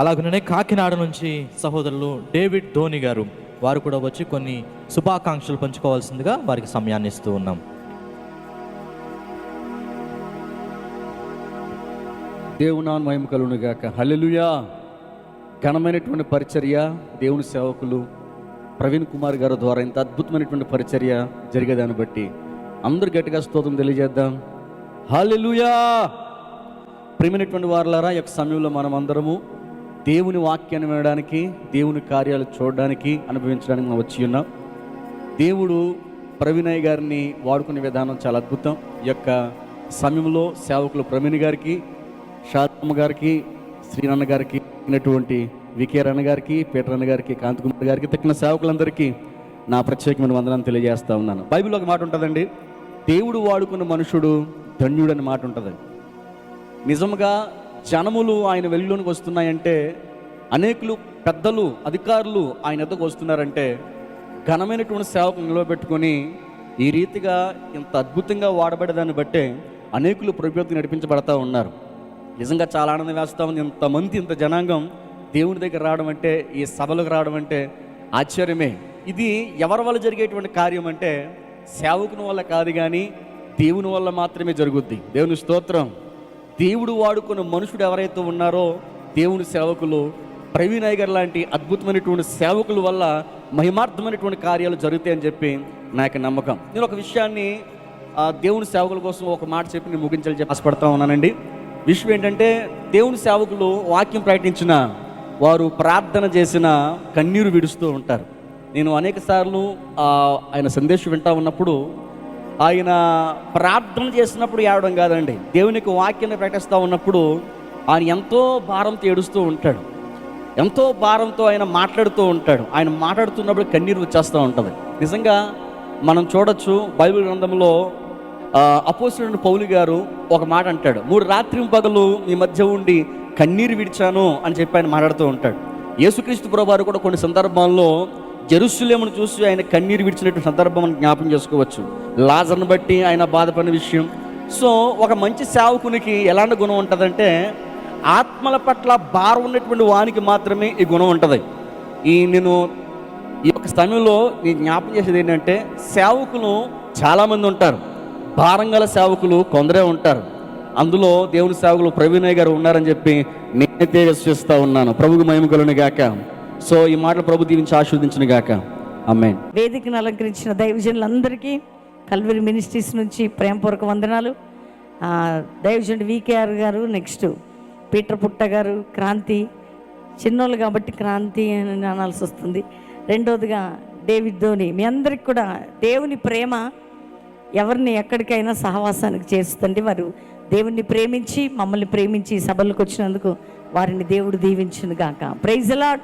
అలాగనే కాకినాడ నుంచి సహోదరులు డేవిడ్ ధోని గారు వారు కూడా వచ్చి కొన్ని శుభాకాంక్షలు పంచుకోవాల్సిందిగా వారికి సమయాన్ని ఇస్తూ ఉన్నాం. దేవునాన్వయం మహిమ గాక హల్లెలూయా. ఘనమైనటువంటి పరిచర్య దేవుని సేవకులు ప్రవీణ్ కుమార్ గారి ద్వారా ఇంత అద్భుతమైనటువంటి పరిచర్య జరిగేదాన్ని బట్టి అందరు గట్టిగా స్తోత్రం తెలియజేద్దాం. హల్లెలూయా. ప్రేమైనటువంటి వారులారా యొక్క సమయంలో మనం అందరము దేవుని వాక్యాన్ని వినడానికి దేవుని కార్యాలు చూడడానికి అనుభవించడానికి మనం వచ్చి ఉన్నాం. దేవుడు ప్రవీణయ్ గారిని వాడుకునే విధానం చాలా అద్భుతం. ఈ యొక్క సమయంలో సేవకులు ప్రవీణ్ గారికి షాతమ్మ గారికి శ్రీనన్న గారికి అయినటువంటి వికే రన్న గారికి పీటరన్న గారికి గారికి కాంతికుమార్ గారికి తక్కిన సేవకులందరికీ నా ప్రత్యేకమైన వందనాన్ని తెలియజేస్తా ఉన్నాను. బైబిల్లో ఒక మాట ఉంటుందండి దేవుడు వాడుకున్న మనుషుడు ధన్యుడు అనే మాట ఉంటుంది నిజంగా జనములు ఆయన వెలుగులోనికి వస్తున్నాయంటే అనేకులు పెద్దలు అధికారులు ఆయన ఎద్దకు వస్తున్నారంటే ఘనమైనటువంటి సేవకు నిలవబెట్టుకొని ఈ రీతిగా ఇంత అద్భుతంగా వాడబడేదాన్ని బట్టే అనేకులు ప్రభుత్వం నడిపించబడతా ఉన్నారు. నిజంగా చాలా ఆనందం వేస్తా ఉంది. ఇంతమంది ఇంత జనాంగం దేవుని దగ్గర రావడం అంటే ఈ సభలకు రావడం అంటే ఆశ్చర్యమే. ఇది ఎవరి వల్ల జరిగేటువంటి కార్యం అంటే సేవకుని వల్ల కాదు కానీ దేవుని వల్ల మాత్రమే జరుగుద్ది. దేవుని స్తోత్రం. దేవుడు వాడుకున్న మనుషుడు ఎవరైతే ఉన్నారో దేవుని సేవకులు ప్రవీణ్ అయ్యగారు లాంటి అద్భుతమైనటువంటి సేవకుల వల్ల మహిమార్థమైనటువంటి కార్యాలు జరుగుతాయని చెప్పి నా యొక్క నమ్మకం. నేను ఒక విషయాన్ని దేవుని సేవకుల కోసం ఒక మాట చెప్పి నేను ముగించాలి చెప్పి ఆశపడతా ఉన్నానండి. విషయం ఏంటంటే దేవుని సేవకులు వాక్యం ప్రకటించిన వారు ప్రార్థన చేసిన కన్నీరు విడుస్తూ ఉంటారు. నేను అనేక సార్లు ఆయన సందేశం వింటా ఉన్నప్పుడు ఆయన ప్రార్థన చేసినప్పుడు ఏడవడం కాదండి. దేవునికి వాక్యాన్ని ప్రకటిస్తూ ఉన్నప్పుడు ఆయన ఎంతో భారంతో ఏడుస్తూ ఉంటాడు. ఎంతో భారంతో ఆయన మాట్లాడుతూ ఉంటాడు. ఆయన మాట్లాడుతున్నప్పుడు కన్నీరు వచ్చేస్తూ ఉంటుంది. నిజంగా మనం చూడొచ్చు బైబిల్ గ్రంథంలో అపోసిన పౌలు గారు ఒక మాట అంటాడు. మూడు రాత్రి పగలు మీ మధ్య ఉండి కన్నీరు విడిచాను అని చెప్పి ఆయన మాట్లాడుతూ ఉంటాడు. యేసుక్రీస్తు ప్రభువారు కూడా కొన్ని సందర్భాల్లో జెరూసలేమును చూసి ఆయన కన్నీరు విడిచినటువంటి సందర్భం మనం జ్ఞాపం చేసుకోవచ్చు. లాజర్ను బట్టి ఆయన బాధపడిన విషయం. సో ఒక మంచి సేవకునికి ఎలాంటి గుణం ఉంటుందంటే ఆత్మల పట్ల భారం ఉన్నటువంటి వానికి మాత్రమే ఈ గుణం ఉంటుంది. ఈ నేను ఈ యొక్క సమయంలో నేను జ్ఞాపం చేసేది ఏంటంటే సేవకులు చాలామంది ఉంటారు. భారం గల సేవకులు కొందరే ఉంటారు. అందులో దేవుని సేవకులు ప్రవీణయ్య గారు ఉన్నారని చెప్పి నేనైతే విశ్వసిస్తా ఉన్నాను. ప్రభుకు మహిమకులను గాక. సో ఈ మాటలు ప్రభు దీవించి ఆస్వాదించిన గాక. అమ్మాయి వేదికను అలంకరించిన దైవజనులందరికీ కల్వరి మినిస్ట్రీస్ నుంచి ప్రేమపూర్వక వందనాలు. దైవజనుడు వికేఆర్ గారు నెక్స్ట్ పీటర్ పుట్ట గారు క్రాంతి. చిన్నోళ్ళు కాబట్టి క్రాంతి అని అనాల్సి వస్తుంది. రెండోదిగా డేవిడ్ ధోని. మీ అందరికి కూడా దేవుని ప్రేమ ఎవరిని ఎక్కడికైనా సహవాసానికి చేస్తుంది వారు దేవుణ్ణి ప్రేమించి మమ్మల్ని ప్రేమించి సభలకు వచ్చినందుకు వారిని దేవుడు దీవించును గాక. ప్రైజ్ అలాడ్